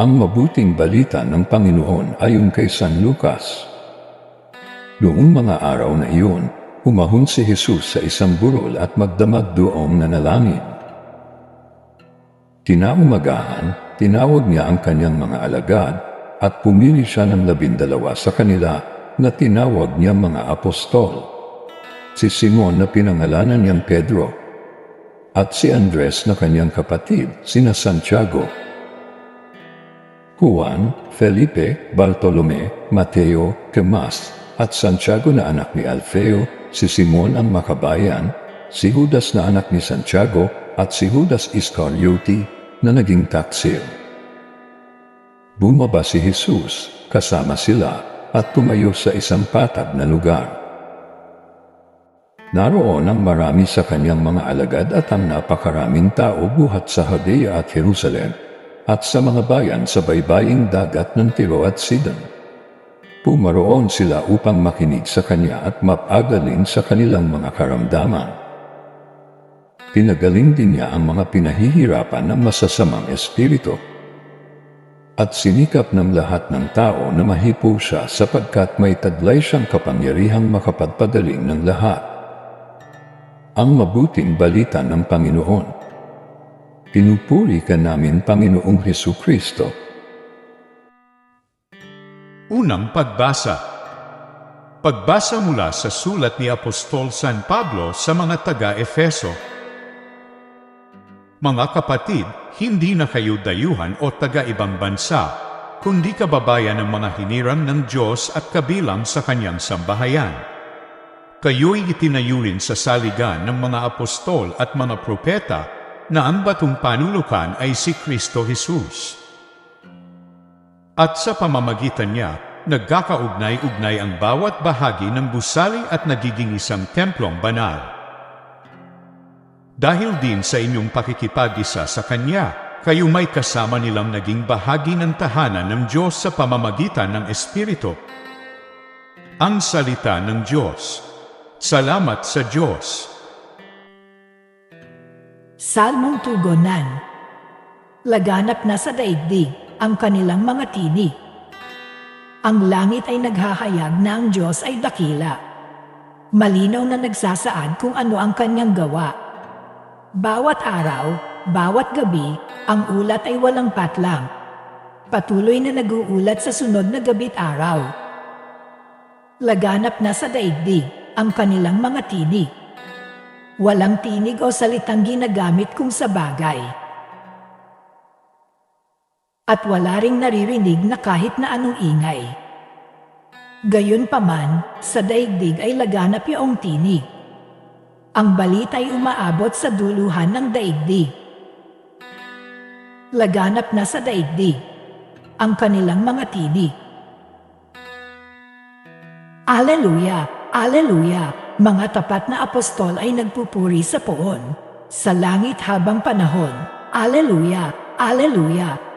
Ang mabuting balita ng Panginoon ayon kay San Lucas. Noong mga araw na iyon, umahon si Jesus sa isang burol at magdamag doong nanalangin. Kinaumagahan, tinawag niya ang kanyang mga alagad at pumili siya ng labindalawa sa kanila na tinawag niya mga apostol. Si Simon na pinangalanan niyang Pedro at si Andres na kanyang kapatid, sina Santiago, Juan, Felipe, Bartolome, Mateo, Tomas, at Santiago na anak ni Alfeo, si Simon ang makabayan, si Judas na anak ni Santiago, at si Judas Iscariote na naging taksil. Bumaba si Jesus, kasama sila, at tumayo sa isang patag na lugar. Naroon ang marami sa kanyang mga alagad at ang napakaraming tao buhat sa Judea at Jerusalem, at sa mga bayan sa baybaying dagat ng Tiro at Sidon. Pumaroon sila upang makinig sa kanya at mapagalin sa kanilang mga karamdaman. Pinagaling din niya ang mga pinahihirapan ng masasamang espiritu. At sinikap ng lahat ng tao na mahipo siya sapagkat may taglay siyang kapangyarihang makapagpadaling ng lahat. Ang mabuting balita ng Panginoon. Pinupuri ka namin, Panginoong Heso Kristo. Unang pagbasa. Pagbasa mula sa sulat ni Apostol San Pablo sa mga taga-Efeso. Mga kapatid, hindi na kayo dayuhan o taga-ibang bansa, kundi kababayan ng mga hiniram ng Diyos at kabilang sa kanyang sambahayan. Kayo'y itinayurin sa saligan ng mga apostol at mga propeta na ang batong panulukan ay si Kristo Jesus. At sa pamamagitan niya, nagkakaugnay-ugnay ang bawat bahagi ng gusali at nagiging isang templong banal. Dahil din sa inyong pakikipag-isa sa Kanya, kayo may kasama nilang naging bahagi ng tahanan ng Diyos sa pamamagitan ng Espiritu. Ang Salita ng Diyos. Salamat sa Diyos. Salmong tugonan. Laganap na sa daigdig ang kanilang mga tinig. Ang langit ay naghahayag na ang Diyos ay dakila. Malinaw na nagsasaad kung ano ang kanyang gawa. Bawat araw, bawat gabi, ang ulat ay walang patlang. Patuloy na nag-uulat sa sunod na gabi't araw. Laganap na sa daigdig ang kanilang mga tinig. Walang tinig o salitang ginagamit kung sa bagay. At wala ring naririnig na kahit na anong ingay. Gayon paman, sa daigdig ay laganap yung tinig. Ang balita ay umaabot sa duluhan ng daigdig. Laganap na sa daigdig ang kanilang mga tinig. Aleluya! Aleluya! Mga tapat na apostol ay nagpupuri sa poon. Sa langit habang panahon. Aleluya! Aleluya!